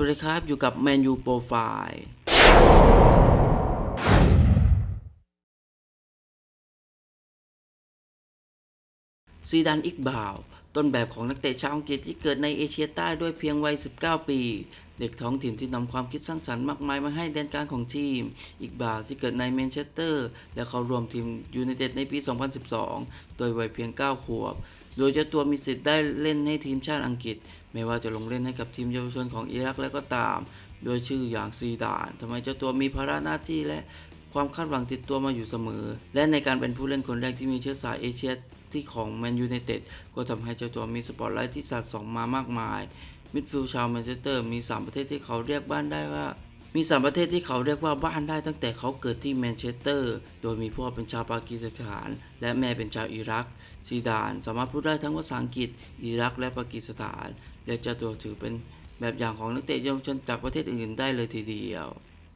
วัสดีครับ อยู่กับแมนยูโปรไฟล์ซีดานอิกบาว ต้นแบบของนักเตะชาวอังกฤษที่เกิดในเอเชียใต้ด้วยเพียงวัย 19 ปี เด็กท้องถิ่นที่นำความคิดสร้างสรรค์มากมายมาให้แดนกลางของทีม อิกบาวที่เกิดในแมนเชสเตอร์ และเขารวมทีมยูไนเต็ดในปี 2012 โดยวัยเพียง 9 ขวบ โดยเจ้าตัวมีสิทธิ์ได้เล่นให้ทีมชาติอังกฤษ ไม่ว่าจะลงเล่นให้กับทีมเยาวชนของอิรักและก็ตาม โดยชื่ออย่างซีดานทำไมเจ้าตัวมีภาระหน้าที่และความคาดหวังติดตัวมาอยู่เสมอ และในการเป็นผู้เล่นคนแรกที่มีเชื้อสายเอเชียที่ของแมนยูไนเต็ดก็ทำให้เจ้าตัวมีสปอตไลท์ที่สัดส่องมามากมาย มิดฟิลด์ชาวแมนเชสเตอร์มี 3 ประเทศที่เขาเรียกบ้านได้ว่า มีสามประเทศที่เขาเรียกว่าบ้านได้ตั้งแต่เขาเกิดที่แมนเชสเตอร์ โดยมีพ่อเป็นชาวปากีสถาน และแม่เป็นชาวอิรัก ซีดานสามารถพูดได้ทั้งภาษาอังกฤษ อิรักและปากีสถาน และเจ้าตัวถือเป็นแบบอย่างของนักเตะเยาวชนจากประเทศอื่นได้เลยทีเดียว